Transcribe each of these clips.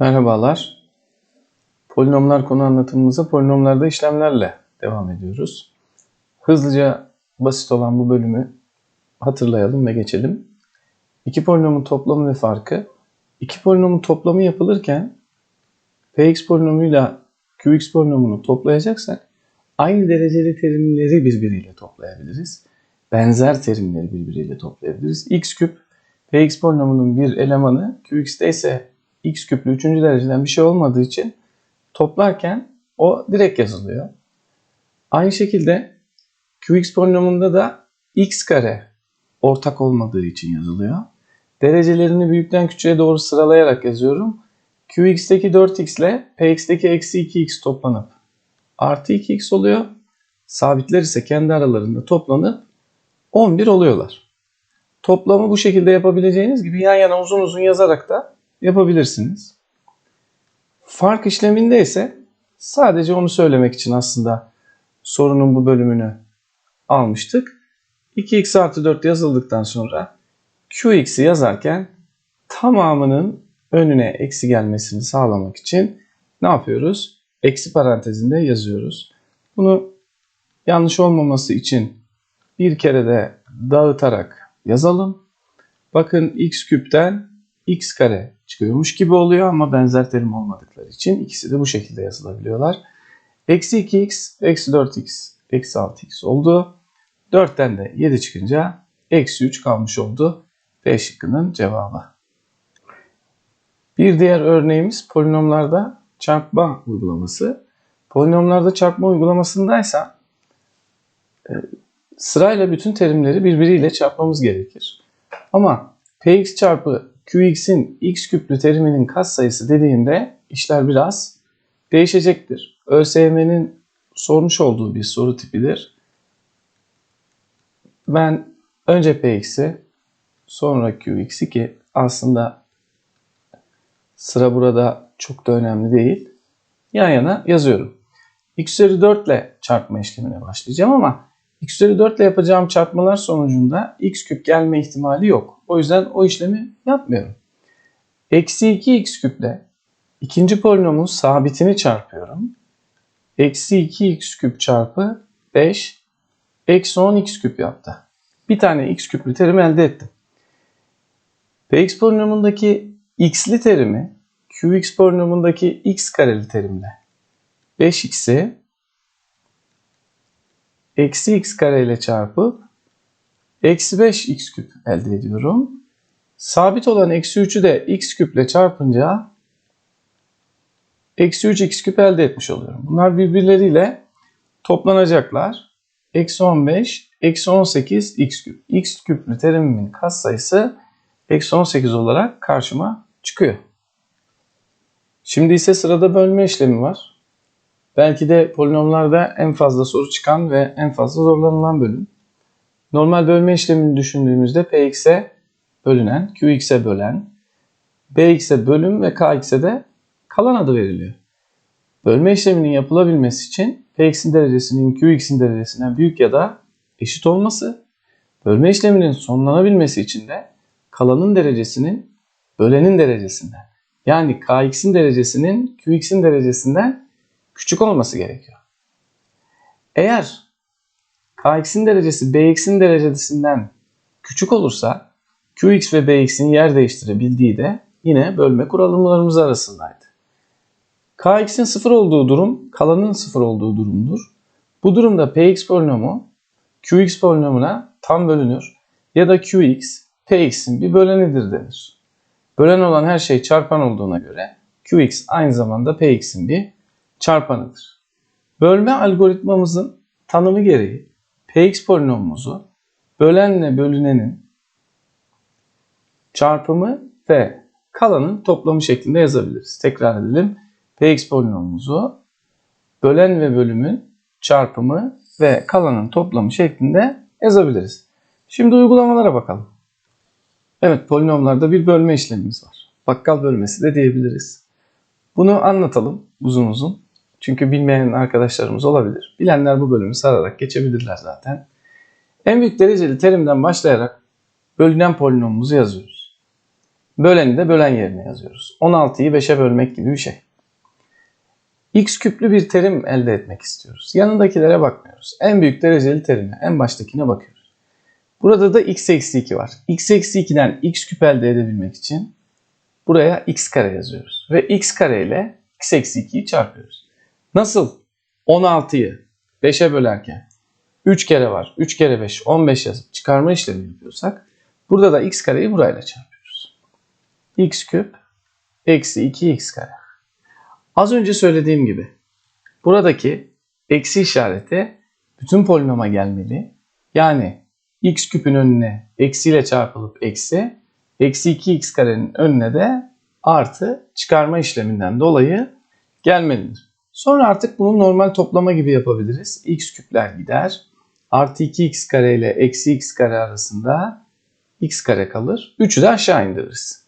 Merhabalar. Polinomlar konu anlatımımıza polinomlarda işlemlerle devam ediyoruz. Hızlıca basit olan bu bölümü hatırlayalım ve geçelim. İki polinomun toplamı ve farkı. İki polinomun toplamı yapılırken px polinomuyla qx polinomunu toplayacaksak aynı dereceli terimleri birbiriyle toplayabiliriz. Benzer terimleri birbiriyle toplayabiliriz. x küp px polinomunun bir elemanı qx'te ise x küplü 3. dereceden bir şey olmadığı için toplarken o direkt yazılıyor. Aynı şekilde qx polinomunda da x kare ortak olmadığı için yazılıyor. Derecelerini büyükten küçüğe doğru sıralayarak yazıyorum. qx'teki 4x ile px'teki eksi 2x toplanıp artı 2x oluyor. Sabitler ise kendi aralarında toplanıp 11 oluyorlar. Toplamı bu şekilde yapabileceğiniz gibi yan yana uzun uzun yazarak da yapabilirsiniz. Fark işleminde ise sadece onu söylemek için aslında sorunun bu bölümünü almıştık. 2x artı 4 yazıldıktan sonra qx'i yazarken tamamının önüne eksi gelmesini sağlamak için ne yapıyoruz? Eksi parantezinde yazıyoruz. Bunu yanlış olmaması için bir kere de dağıtarak yazalım. Bakın x küpten x kare çıkıyormuş gibi oluyor ama benzer terim olmadıkları için ikisi de bu şekilde yazılabiliyorlar. Eksi 2x, eksi 4x, eksi 6x oldu. 4'ten de 7 çıkınca eksi 3 kalmış oldu. B şıkkının cevabı. Bir diğer örneğimiz polinomlarda çarpma uygulaması. Polinomlarda çarpma uygulamasındaysa e, sırayla bütün terimleri birbiriyle çarpmamız gerekir. Ama px çarpı qx'in x küplü teriminin katsayısı dediğinde işler biraz değişecektir. ÖSYM'nin sormuş olduğu bir soru tipidir. Ben önce px'i sonra qx'i ki aslında sıra burada çok da önemli değil. Yan yana yazıyorum. x üzeri 4 ile çarpma işlemine başlayacağım ama x üzeri 4 ile yapacağım çarpmalar sonucunda x küp gelme ihtimali yok. O yüzden o işlemi yapmıyorum. Eksi 2x küple ikinci polinomun sabitini çarpıyorum. Eksi 2x küp çarpı 5 eksi 10x küp yaptı. Bir tane x küplü terim elde ettim. Px polinomundaki x'li terimi qx polinomundaki x kareli terimle 5x'i eksi x kare ile çarpıp eksi 5x küp elde ediyorum. Sabit olan eksi 3'ü de x küple çarpınca eksi 3 x küp elde etmiş oluyorum. Bunlar birbirleriyle toplanacaklar. Eksi 15, eksi 18 x küp. x küplü terimimin katsayısı eksi 18 olarak karşıma çıkıyor. Şimdi ise sırada bölme işlemi var. Belki de polinomlarda en fazla soru çıkan ve en fazla zorlanılan bölüm. Normal bölme işlemini düşündüğümüzde px'e bölünen, qx'e bölen, bx'e bölüm ve kx'e de kalan adı veriliyor. Bölme işleminin yapılabilmesi için px'in derecesinin qx'in derecesinden büyük ya da eşit olması, bölme işleminin sonlanabilmesi için de kalanın derecesinin bölenin derecesinden yani kx'in derecesinin qx'in derecesinden küçük olması gerekiyor. Eğer kx'in derecesi bx'in derecesinden küçük olursa Qx ve Bx'in yer değiştirebildiği de yine bölme kuralımlarımız arasındaydı. Kx'in sıfır olduğu durum kalanın sıfır olduğu durumdur. Bu durumda Px polinomu Qx polinomuna tam bölünür ya da Qx Px'in bir bölenidir denir. Bölen olan her şey çarpan olduğuna göre Qx aynı zamanda Px'in bir çarpanıdır. Bölme algoritmamızın tanımı gereği Px polinomumuzu bölenle bölünenin çarpımı ve kalanın toplamı şeklinde yazabiliriz. Tekrar edelim. Px polinomumuzu bölen ve bölümün çarpımı ve kalanın toplamı şeklinde yazabiliriz. Şimdi uygulamalara bakalım. Evet polinomlarda bir bölme işlemimiz var. Bakkal bölmesi de diyebiliriz. Bunu anlatalım uzun uzun. Çünkü bilmeyen arkadaşlarımız olabilir. Bilenler bu bölümü sararak geçebilirler zaten. En büyük dereceli terimden başlayarak bölünen polinomumuzu yazıyoruz. Böleni de bölen yerine yazıyoruz. 16'yı 5'e bölmek gibi bir şey. X küplü bir terim elde etmek istiyoruz. Yanındakilere bakmıyoruz. En büyük dereceli terime, en baştakine bakıyoruz. Burada da x eksi 2 var. x eksi 2'den x küp elde edebilmek için buraya x kare yazıyoruz. Ve x kare ile x eksi 2'yi çarpıyoruz. Nasıl 16'yı 5'e bölerken 3 kere var, 3 kere 5, 15 yazıp çıkarma işlemi yapıyorsak burada da x kareyi burayla çarpıyoruz. x küp eksi 2x kare. Az önce söylediğim gibi buradaki eksi işareti bütün polinoma gelmeli. Yani x küpün önüne eksiyle çarpılıp eksi, eksi 2x karenin önüne de artı çıkarma işleminden dolayı gelmelidir. Sonra artık bunu normal toplama gibi yapabiliriz. x küpler gider. Artı 2x kare ile eksi x kare arasında x kare kalır. 3'ü de aşağı indiririz.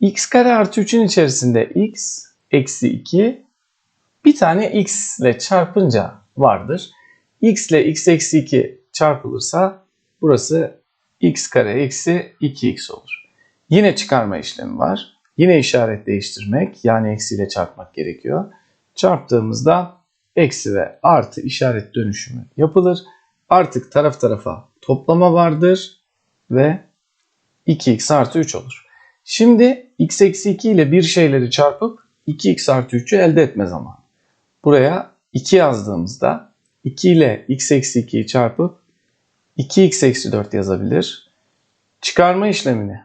x kare artı 3'ün içerisinde x eksi 2 bir tane x ile çarpınca vardır. x ile x eksi 2 çarpılırsa burası x kare eksi 2x olur. Yine çıkarma işlemi var. Yine işaret değiştirmek yani eksiyle çarpmak gerekiyor. Çarptığımızda eksi ve artı işaret dönüşümü yapılır. Artık taraf tarafa toplama vardır ve 2x artı 3 olur. Şimdi x eksi 2 ile bir şeyleri çarpıp 2x artı 3'ü elde etme zamanı. Buraya 2 yazdığımızda 2 ile x eksi 2'yi çarpıp 2x eksi 4 yazabilir. Çıkarma işlemini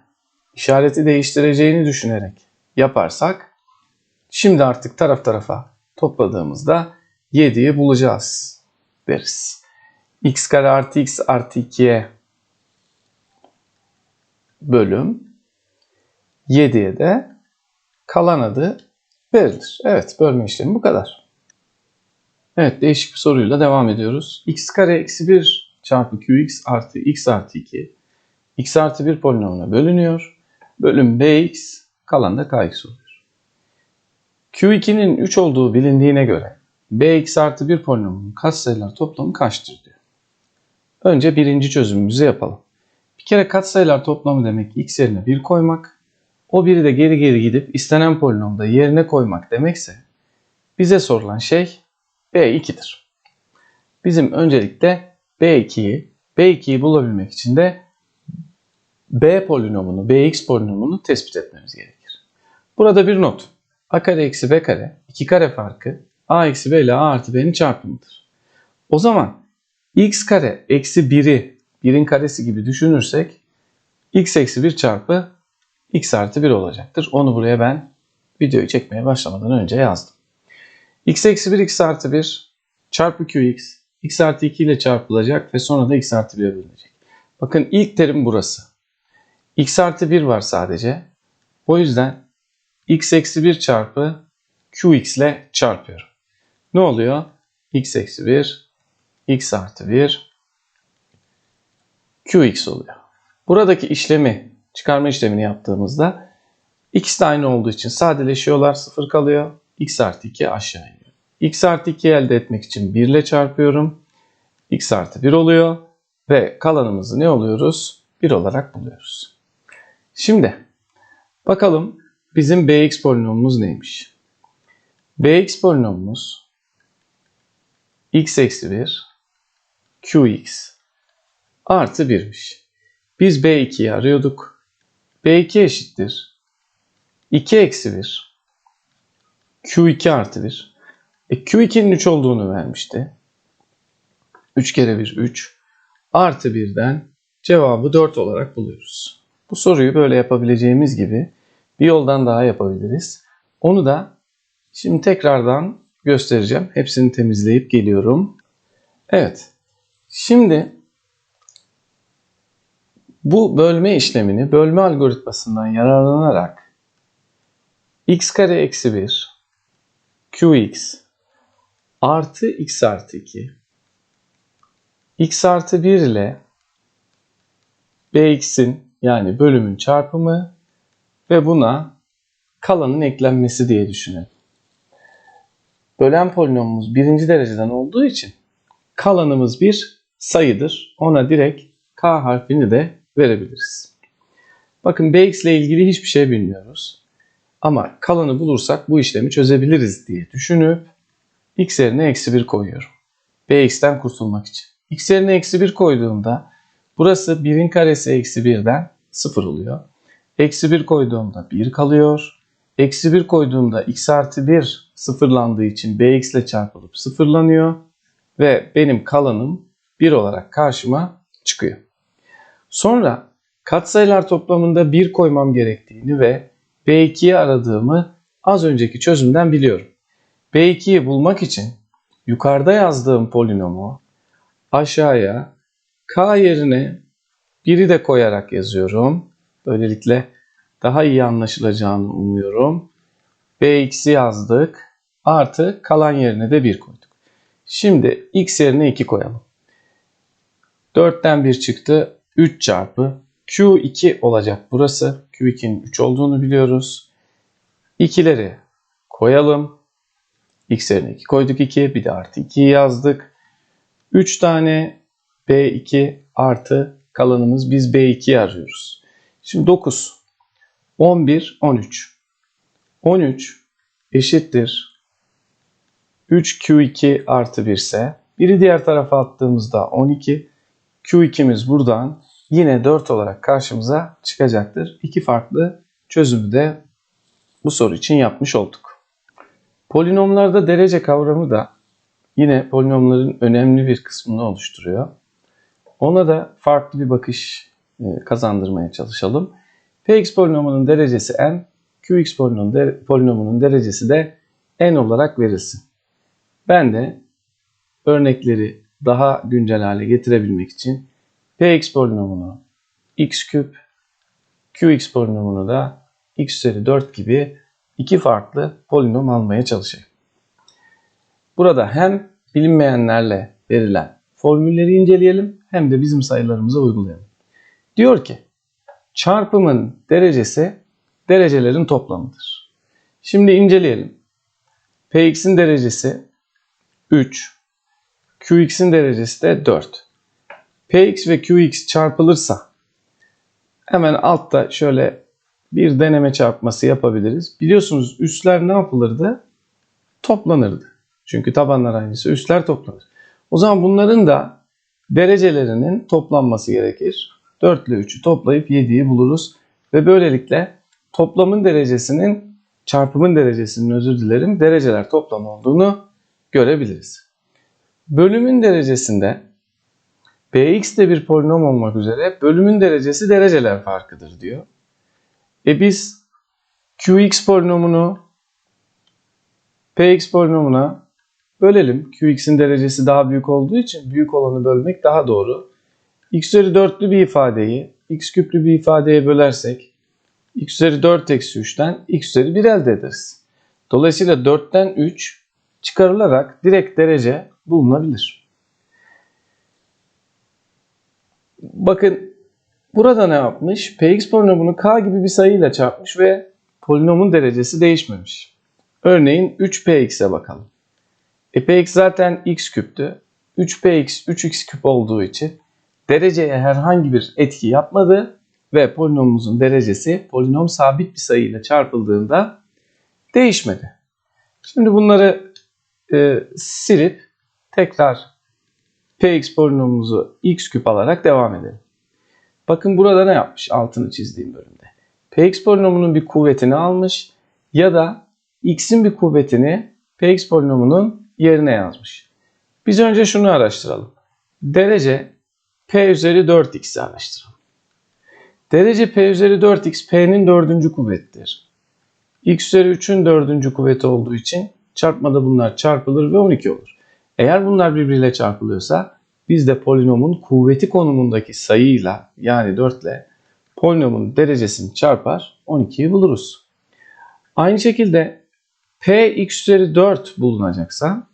işareti değiştireceğini düşünerek yaparsak şimdi artık taraf tarafa topladığımızda 7'yi bulacağız deriz. x kare artı x artı 2'ye bölüm 7'ye de kalan adı verilir. Evet bölme işlemi bu kadar. Evet değişik bir soruyla devam ediyoruz. x kare eksi 1 çarpı qx artı x artı 2 x artı 1 polinomuna bölünüyor. Bölüm bx kalan da kx oluyor. Q2'nin 3 olduğu bilindiğine göre bx artı 1 polinomunun katsayılar toplamı kaçtır diyor. Önce birinci çözümümüzü yapalım. Bir kere katsayılar toplamı demek x yerine 1 koymak. O biri de geri geri gidip istenen polinomda yerine koymak demekse bize sorulan şey B2'dir. Bizim öncelikle B2'yi B2'yi bulabilmek için de B polinomunu, Bx polinomunu tespit etmemiz gerekir. Burada bir not. A kare eksi B kare, 2 kare farkı A eksi B ile A artı B'nin çarpımıdır. O zaman x kare eksi 1'i 1'in karesi gibi düşünürsek x eksi 1 çarpı x artı 1 olacaktır. Onu buraya ben videoyu çekmeye başlamadan önce yazdım. x eksi 1 x artı 1 çarpı qx x artı 2 ile çarpılacak ve sonra da x artı 1'e bölünecek. Bakın ilk terim burası. x artı 1 var sadece. O yüzden x eksi 1 çarpı qx ile çarpıyorum. Ne oluyor? x eksi 1 x artı 1 qx oluyor. Buradaki işlemi çıkarma işlemini yaptığımızda ikisi de aynı olduğu için sadeleşiyorlar. Sıfır kalıyor. x artı 2 aşağı iniyor. x artı 2 elde etmek için 1 ile çarpıyorum. x artı 1 oluyor. Ve kalanımızı ne oluyoruz? 1 olarak buluyoruz. Şimdi bakalım bizim bx polinomumuz neymiş? bx polinomumuz x eksi 1 qx artı 1'miş. Biz b2'yi arıyorduk. B2 eşittir. 2 eksi 1. Q2 artı 1. E, Q2'nin 3 olduğunu vermişti. 3 kere 1 3. Artı 1'den cevabı 4 olarak buluyoruz. Bu soruyu böyle yapabileceğimiz gibi bir yoldan daha yapabiliriz. Onu da şimdi tekrardan göstereceğim. Hepsini temizleyip geliyorum. Evet. Şimdi bu bölme işlemini bölme algoritmasından yararlanarak x kare eksi 1 qx artı x artı 2 x artı 1 ile bx'in yani bölümün çarpımı ve buna kalanın eklenmesi diye düşünelim. Bölen polinomumuz birinci dereceden olduğu için kalanımız bir sayıdır. Ona direkt k harfini de verebiliriz. Bakın bx ile ilgili hiçbir şey bilmiyoruz. Ama kalanı bulursak bu işlemi çözebiliriz diye düşünüp x yerine eksi 1 koyuyorum. bx'ten kurtulmak için. x yerine eksi 1 koyduğumda burası 1'in karesi eksi 1'den 0 oluyor. Eksi 1 koyduğumda 1 kalıyor. Eksi 1 koyduğumda x artı 1 sıfırlandığı için bx ile çarpılıp sıfırlanıyor. Ve benim kalanım 1 olarak karşıma çıkıyor. Sonra katsayılar toplamında 1 koymam gerektiğini ve B2'yi aradığımı az önceki çözümden biliyorum. B2'yi bulmak için yukarıda yazdığım polinomu aşağıya k yerine 1'i de koyarak yazıyorum. Böylelikle daha iyi anlaşılacağını umuyorum. Bx'i yazdık. Artı kalan yerine de 1 koyduk. Şimdi x yerine 2 koyalım. 4'ten 1 çıktı. 3 çarpı Q2 olacak burası. Q2'nin 3 olduğunu biliyoruz. İkileri koyalım. X yerine 2 koyduk 2. Bir de artı 2'yi yazdık. 3 tane B2 artı kalanımız biz B2'yi arıyoruz. Şimdi 9, 11, 13. 13 eşittir 3Q2 artı 1 ise biri diğer tarafa attığımızda 12. Q2'miz buradan yine 4 olarak karşımıza çıkacaktır. İki farklı çözümü de bu soru için yapmış olduk. Polinomlarda derece kavramı da yine polinomların önemli bir kısmını oluşturuyor. Ona da farklı bir bakış kazandırmaya çalışalım. Px polinomunun derecesi n, Qx polinomunun derecesi de n olarak verilsin. Ben de örnekleri daha güncel hale getirebilmek için Px polinomunu x küp, Qx polinomunu da x üzeri 4 gibi iki farklı polinom almaya çalışayım. Burada hem bilinmeyenlerle verilen formülleri inceleyelim hem de bizim sayılarımıza uygulayalım. Diyor ki çarpımın derecesi derecelerin toplamıdır. Şimdi inceleyelim. Px'in derecesi 3, Qx'in derecesi de 4. Px ve Qx çarpılırsa hemen altta şöyle bir deneme çarpması yapabiliriz. Biliyorsunuz üstler ne yapılırdı? Toplanırdı. Çünkü tabanlar aynısı üstler toplanır. O zaman bunların da derecelerinin toplanması gerekir. 4 ile 3'ü toplayıp 7'yi buluruz. Ve böylelikle toplamın derecesinin çarpımın derecesinin özür dilerim dereceler toplamı olduğunu görebiliriz. Bölümün derecesinde Bx de bir polinom olmak üzere bölümün derecesi dereceler farkıdır diyor. E biz Qx polinomunu Px polinomuna bölelim. Qx'in derecesi daha büyük olduğu için büyük olanı bölmek daha doğru. X üzeri 4'lü bir ifadeyi x küplü bir ifadeye bölersek x üzeri 4 eksi 3'ten x üzeri 1 elde ederiz. Dolayısıyla 4'ten 3 çıkarılarak direkt derece bulunabilir. Bakın burada ne yapmış? Px polinomunu k gibi bir sayıyla çarpmış ve polinomun derecesi değişmemiş. Örneğin 3px'e bakalım. E px zaten x küptü. 3px 3x küp olduğu için dereceye herhangi bir etki yapmadı ve polinomumuzun derecesi polinom sabit bir sayıyla çarpıldığında değişmedi. Şimdi bunları e, silip tekrar px polinomumuzu x küp alarak devam edelim. Bakın burada ne yapmış altını çizdiğim bölümde. px polinomunun bir kuvvetini almış ya da x'in bir kuvvetini px polinomunun yerine yazmış. Biz önce şunu araştıralım. Derece p üzeri 4x'i araştıralım. Derece p üzeri 4x p'nin dördüncü kuvvettir. x üzeri 3'ün dördüncü kuvveti olduğu için çarpmada bunlar çarpılır ve 12 olur. Eğer bunlar birbiriyle çarpılıyorsa biz de polinomun kuvveti konumundaki sayıyla yani 4 ile polinomun derecesini çarpar 12'yi buluruz. Aynı şekilde p x üzeri 4 bulunacaksa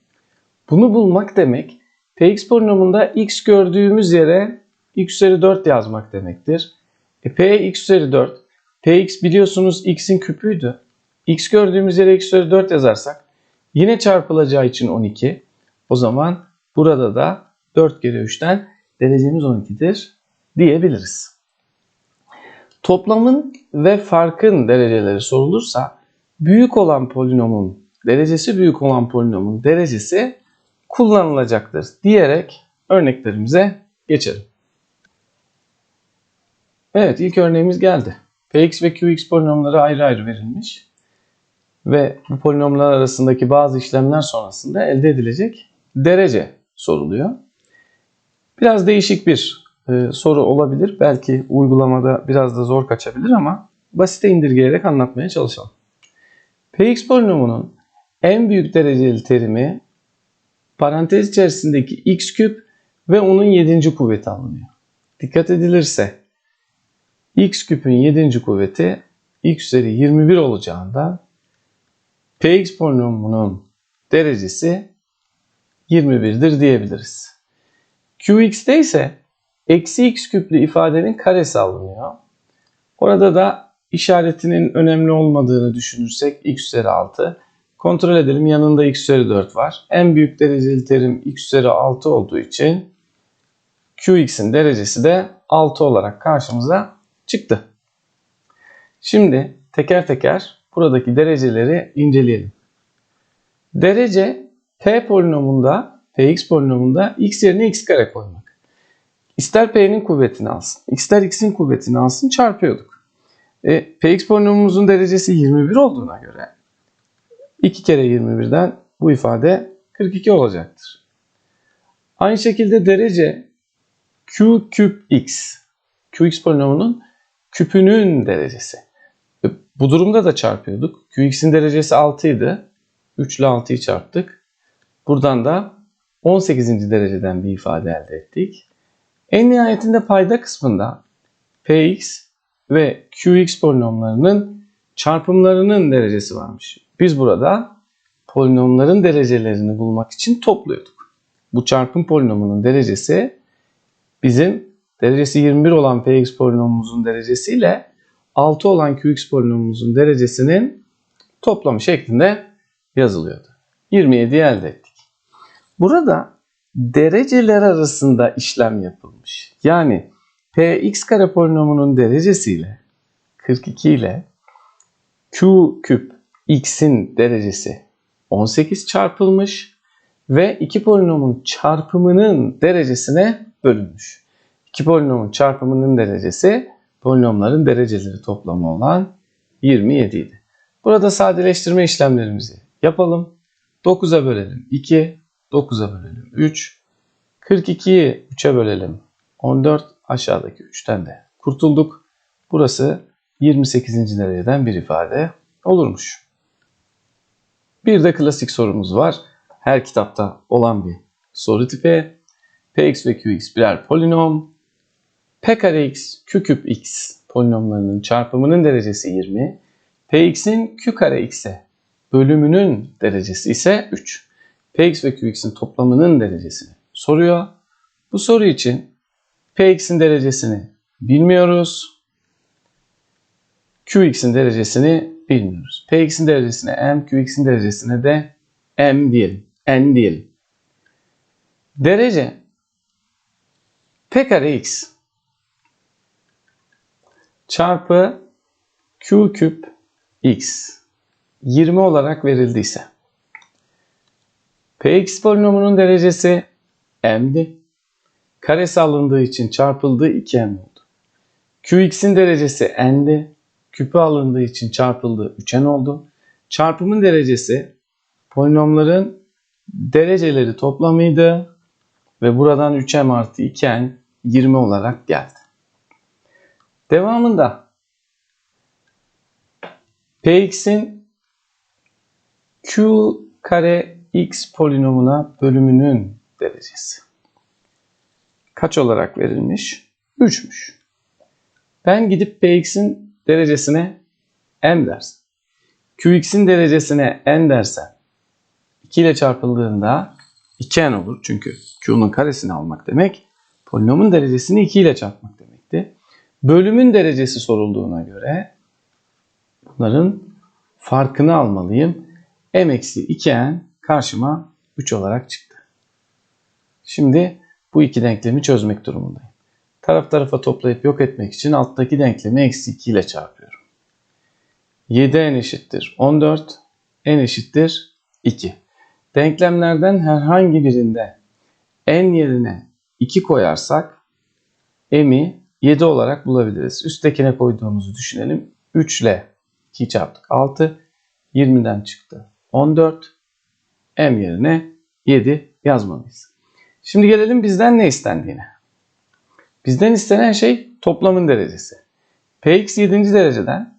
bunu bulmak demek px polinomunda x gördüğümüz yere x üzeri 4 yazmak demektir. E, p x üzeri 4 px biliyorsunuz x'in küpüydü. x gördüğümüz yere x üzeri 4 yazarsak yine çarpılacağı için 12. O zaman burada da 4 kere 3'ten derecemiz 12'dir diyebiliriz. Toplamın ve farkın dereceleri sorulursa büyük olan polinomun derecesi büyük olan polinomun derecesi kullanılacaktır diyerek örneklerimize geçelim. Evet ilk örneğimiz geldi. Px ve Qx polinomları ayrı ayrı verilmiş ve bu polinomlar arasındaki bazı işlemler sonrasında elde edilecek derece soruluyor. Biraz değişik bir e, soru olabilir. Belki uygulamada biraz da zor kaçabilir ama basite indirgeyerek anlatmaya çalışalım. Px polinomunun en büyük dereceli terimi parantez içerisindeki x küp ve onun 7. kuvveti alınıyor. Dikkat edilirse x küpün 7. kuvveti x üzeri 21 olacağından px polinomunun derecesi 21'dir diyebiliriz. qx'te ise eksi x küplü ifadenin karesi alınıyor. Orada da işaretinin önemli olmadığını düşünürsek x üzeri 6. Kontrol edelim yanında x üzeri 4 var. En büyük dereceli terim x üzeri 6 olduğu için qx'in derecesi de 6 olarak karşımıza çıktı. Şimdi teker teker buradaki dereceleri inceleyelim. Derece p polinomunda, px polinomunda x yerine x kare koymak. İster p'nin kuvvetini alsın, ister x'in kuvvetini alsın çarpıyorduk. E, px polinomumuzun derecesi 21 olduğuna göre 2 kere 21'den bu ifade 42 olacaktır. Aynı şekilde derece q küp x, qx polinomunun küpünün derecesi. E, bu durumda da çarpıyorduk. qx'in derecesi 6 idi. 3 ile 6'yı çarptık. Buradan da 18. dereceden bir ifade elde ettik. En nihayetinde payda kısmında px ve qx polinomlarının çarpımlarının derecesi varmış. Biz burada polinomların derecelerini bulmak için topluyorduk. Bu çarpım polinomunun derecesi bizim derecesi 21 olan px polinomumuzun derecesiyle 6 olan qx polinomumuzun derecesinin toplamı şeklinde yazılıyordu. 27'yi elde ettik. Burada dereceler arasında işlem yapılmış. Yani px kare polinomunun derecesiyle 42 ile q küp x'in derecesi 18 çarpılmış ve iki polinomun çarpımının derecesine bölünmüş. İki polinomun çarpımının derecesi polinomların dereceleri toplamı olan 27 idi. Burada sadeleştirme işlemlerimizi yapalım. 9'a bölelim 2, 9'a bölelim 3, 42'yi 3'e bölelim 14, aşağıdaki 3'ten de kurtulduk. Burası 28. dereceden bir ifade olurmuş. Bir de klasik sorumuz var. Her kitapta olan bir soru tipi. Px ve Qx birer polinom. P kare x, Q küp x polinomlarının çarpımının derecesi 20. Px'in Q kare x'e bölümünün derecesi ise 3. Px ve Qx'in toplamının derecesini soruyor. Bu soru için Px'in derecesini bilmiyoruz. Qx'in derecesini bilmiyoruz. Px'in derecesine m, Qx'in derecesine de m diyelim. n diyelim. Derece p kare x çarpı q küp x 20 olarak verildiyse px polinomunun derecesi m'di. Karesi alındığı için çarpıldığı 2m oldu. qx'in derecesi n'di. Küpü alındığı için çarpıldığı 3n oldu. Çarpımın derecesi polinomların dereceleri toplamıydı ve buradan 3m artı 2n 20 olarak geldi. Devamında px'in q kare x polinomuna bölümünün derecesi. Kaç olarak verilmiş? 3'müş. Ben gidip px'in derecesine m dersin. qx'in derecesine n dersen 2 ile çarpıldığında 2n olur. Çünkü q'nun karesini almak demek polinomun derecesini 2 ile çarpmak demekti. Bölümün derecesi sorulduğuna göre bunların farkını almalıyım. m eksi 2n karşıma 3 olarak çıktı. Şimdi bu iki denklemi çözmek durumundayım. Taraf tarafa toplayıp yok etmek için alttaki denklemi eksi 2 ile çarpıyorum. 7n eşittir 14, n eşittir 2. Denklemlerden herhangi birinde n yerine 2 koyarsak m'i 7 olarak bulabiliriz. Üsttekine koyduğumuzu düşünelim. 3 ile 2 çarptık 6. 20'den çıktı 14. M yerine 7 yazmalıyız. Şimdi gelelim bizden ne istendiğine. Bizden istenen şey toplamın derecesi. Px 7. dereceden,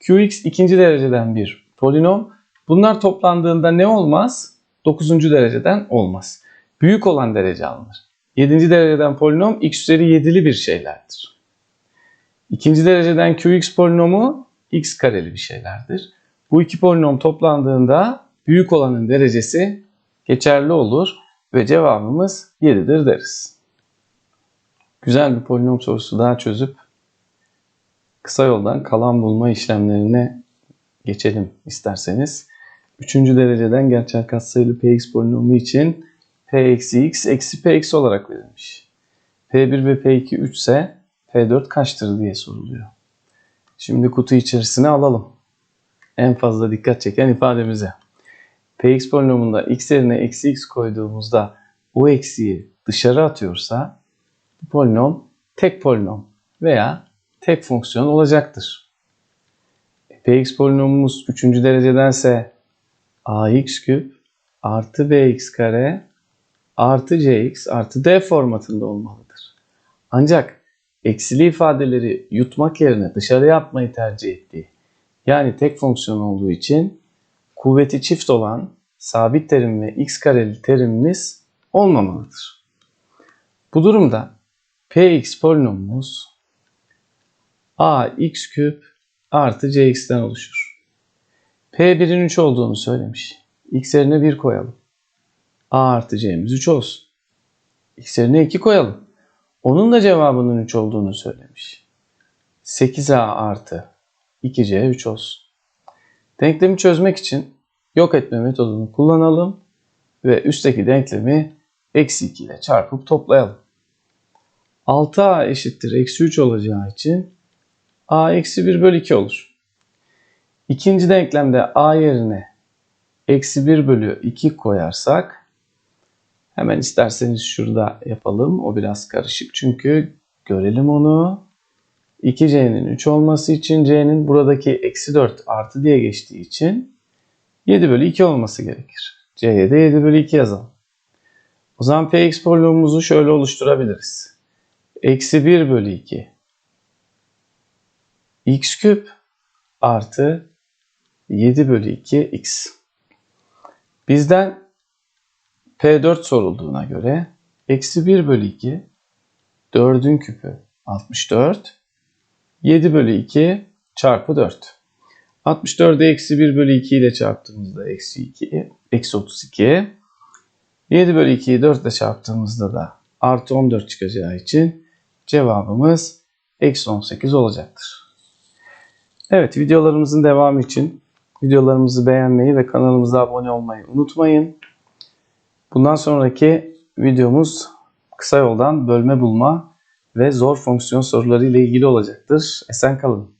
Qx 2. dereceden bir polinom. Bunlar toplandığında ne olmaz? 9. dereceden olmaz. Büyük olan derece alınır. 7. dereceden polinom x üzeri 7'li bir şeylerdir. 2. dereceden Qx polinomu x kareli bir şeylerdir. Bu iki polinom toplandığında büyük olanın derecesi geçerli olur ve cevabımız 7'dir deriz. Güzel bir polinom sorusu daha çözüp kısa yoldan kalan bulma işlemlerine geçelim isterseniz. Üçüncü dereceden gerçel katsayılı px polinomu için p eksi x eksi p eksi olarak verilmiş. p1 ve p2 3 ise p4 kaçtır diye soruluyor. Şimdi kutu içerisine alalım. En fazla dikkat çeken ifademize. px polinomunda x yerine eksi x koyduğumuzda o eksiği dışarı atıyorsa polinom tek polinom veya tek fonksiyon olacaktır. px polinomumuz 3. derecedense ax küp artı bx kare artı cx artı d formatında olmalıdır. Ancak eksili ifadeleri yutmak yerine dışarıya atmayı tercih ettiği yani tek fonksiyon olduğu için kuvveti çift olan sabit terim ve x kareli terimimiz olmamalıdır. Bu durumda px polinomumuz ax küp artı cx'ten oluşur. p1'in 3 olduğunu söylemiş. x yerine 1 koyalım. a artı c'miz 3 olsun. x yerine 2 koyalım. Onun da cevabının 3 olduğunu söylemiş. 8a artı 2c 3 olsun. Denklemi çözmek için yok etme metodunu kullanalım ve üstteki denklemi eksi 2 ile çarpıp toplayalım. 6a eşittir eksi 3 olacağı için a eksi 1 bölü 2 olur. İkinci denklemde a yerine eksi 1 bölü 2 koyarsak hemen isterseniz şurada yapalım. O biraz karışık çünkü görelim onu. 2c'nin 3 olması için c'nin buradaki eksi 4 artı diye geçtiği için 7 bölü 2 olması gerekir. c'ye de 7 bölü 2 yazalım. O zaman px polinomumuzu şöyle oluşturabiliriz. Eksi 1 bölü 2 x küp artı 7 bölü 2 x. Bizden P4 sorulduğuna göre eksi 1 bölü 2 4'ün küpü 64 7 bölü 2 çarpı 4. 64'ü eksi 1 bölü 2 ile çarptığımızda eksi 2, eksi 32. 7 bölü 2'yi 4 ile çarptığımızda da artı 14 çıkacağı için cevabımız eksi 18 olacaktır. Evet videolarımızın devamı için videolarımızı beğenmeyi ve kanalımıza abone olmayı unutmayın. Bundan sonraki videomuz kısa yoldan bölme bulma ve zor fonksiyon soruları ile ilgili olacaktır. Esen kalın.